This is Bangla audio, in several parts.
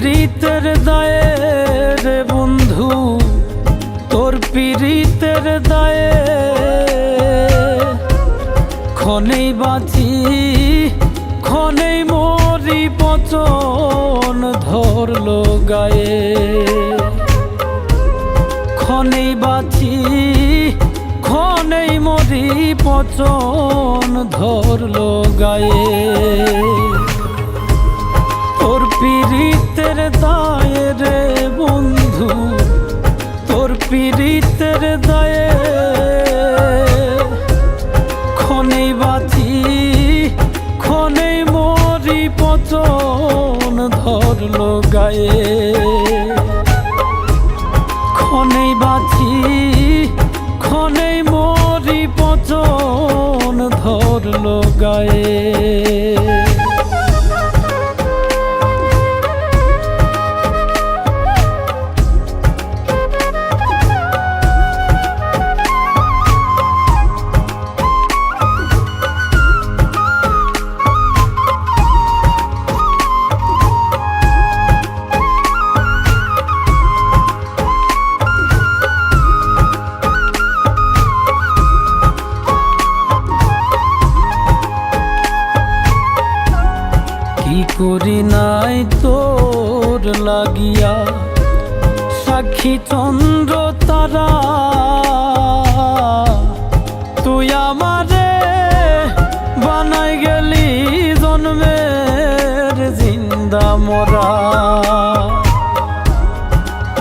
পিরিতের দায়ে বন্ধু, তোর পিরিতের দায়ে খনেই বাঁচি খনেই মরি, পচন ধরলো গায়ে। খনে বাঁচি খনেই মরি, পচন ধরলো গায়ে। পীড়িতের দায়ে রে বন্ধু তোর পীড়িতের দায়ে খনেই বাঁচি খনেই মরি পচন ধরলো গায়ে। করি নাই তোর লাগিয়া। সাক্ষী চন্দ্র তারা, তুই আমারে বানাই গেলি জন্মের জিন্দা মরা।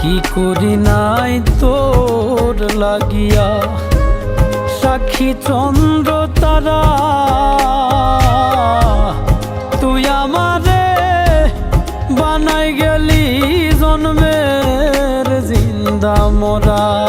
কি করি নাই তোর লাগিয়া? সাক্ষী চন্দ্র তারা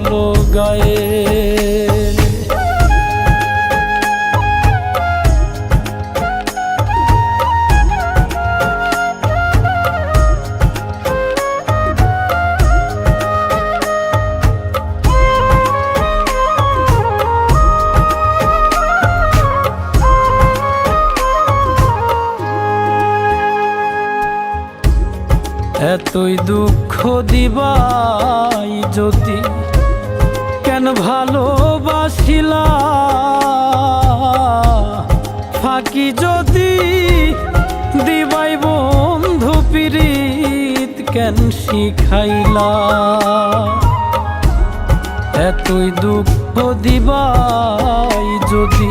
ধরলো গায়ে। এতই দুঃখ দিবাই যদি কেন ভালোবাসিলা। ফাঁকি যদি দিবাই বন্ধু পীড়িত কেন শিখাইলা? এতই দুঃখ দিবাই যদি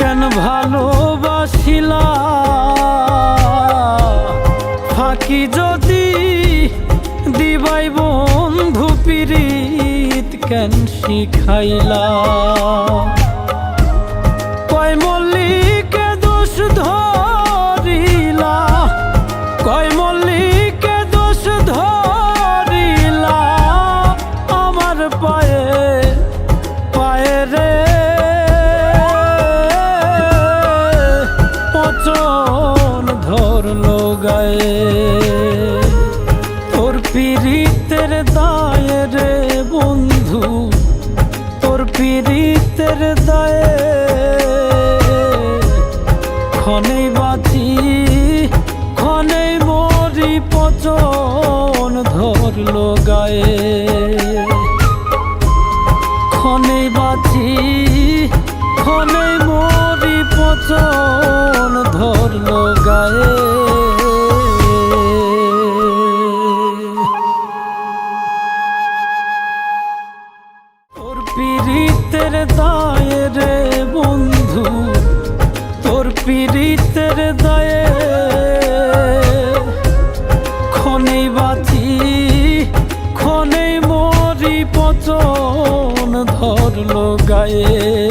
কেন ভালোবাসিলা? ফাঁকি যদি দিবাই বন্ধু পীড়িত কেন শিখাইলা? কয় মল্লিকে দোষ ধরিলা? কয় মল্লিকে দোষ ধরিলা? আমার পায়ে পায়ে পচন ধরলো গায়ে তোর পীড়িতের দায়ে রে বন্ধু। তোর পীড়িতের দায়ে ক্ষণেই বাঁচি ক্ষণেই মরি পচন ধরলো গায়ে। ক্ষণেই বাঁচি ক্ষণেই মরি পচন ধরলো গায়ে। তোর পীড়িতের দায়ে বন্ধু তোর পীড়িতের দায়ে ক্ষণেই বাঁচি ক্ষণেই মরি পচন ধরলো গায়ে।